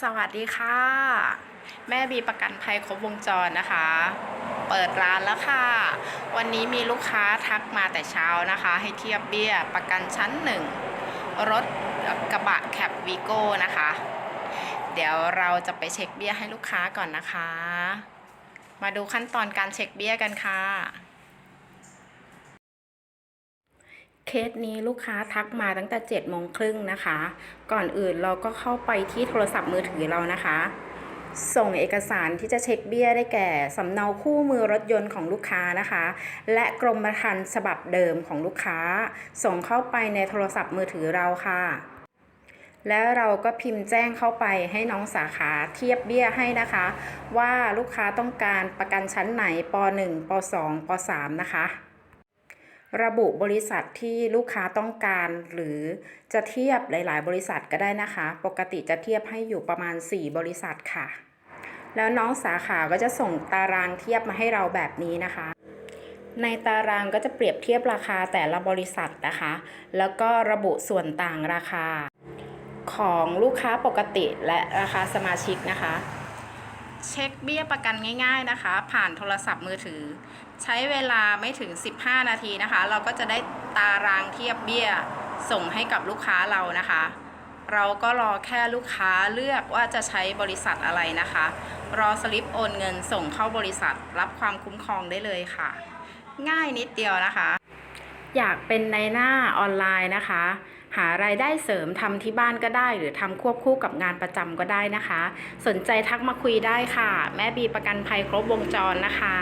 สวัสดีค่ะ แม่บีประกันภัยครบวงจรนะคะ เปิดร้านแล้วค่ะ วันนี้มีลูกค้าทักมาแต่เช้านะคะ ให้เทียบเบี้ยประกันชั้นหนึ่งรถกระบะแคปวีโก้นะคะ เดี๋ยวเราจะไปเช็คเบี้ยให้ลูกค้าก่อนนะคะ มาดูขั้นตอนการเช็คเบี้ยกันค่ะ เคสนี้ลูกค้าทักมาตั้งแต่7จ็ดโมงครึ่งนะคะ ก่อนอื่นเราก็เข้าไปที่โทรศัพท์มือถือเรานะคะ ส่งเอกสารที่จะเช็คเบี้ยได้แก่สำเนาคู่มือรถยนต์ของลูกค้านะคะ และกรมธรรม์ฉบับเดิมของลูกค้า ส่งเข้าไปในโทรศัพท์มือถือเราค่ะ แล้วเราก็พิมพ์แจ้งเข้าไปให้น้องสาขาเทียบเบี้ยให้นะคะ ว่าลูกค้าต้องการประกันชั้นไหนป .1 ป .2 ป .3 นะคะ ระบุบริษัทที่ลูกค้าต้องการ หรือจะเทียบหลาย ๆ บริษัทก็ได้นะคะ ปกติจะเทียบให้อยู่ประมาณ 4 บริษัทค่ะ แล้วน้องสาขาก็จะส่งตารางเทียบมาให้เราแบบนี้นะคะ ในตารางก็จะเปรียบเทียบราคาแต่ละบริษัทนะคะ แล้วก็ระบุส่วนต่างราคา ของลูกค้าปกติและราคาสมาชิกนะคะ เช็คเบี้ยประกันง่าย ๆนะคะ ผ่านโทรศัพท์มือถือ ใช้เวลาไม่ถึง 15 นาทีนะคะ เราก็จะได้ตารางเทียบเบี้ยส่งให้กับลูกค้าเรานะคะ เราก็รอแค่ลูกค้าเลือกว่าจะใช้บริษัทอะไรนะคะ รอสลิปโอนเงินส่งเข้าบริษัท รับความคุ้มครองได้เลยค่ะ ง่ายนิดเดียวนะคะ อยากเป็นในหน้าออนไลน์นะคะ หารายได้เสริมทำที่บ้านก็ได้ หรือทำควบคู่กับงานประจำก็ได้นะคะ สนใจทักมาคุยได้ค่ะ แม่บีประกันภัยครบวงจรนะคะ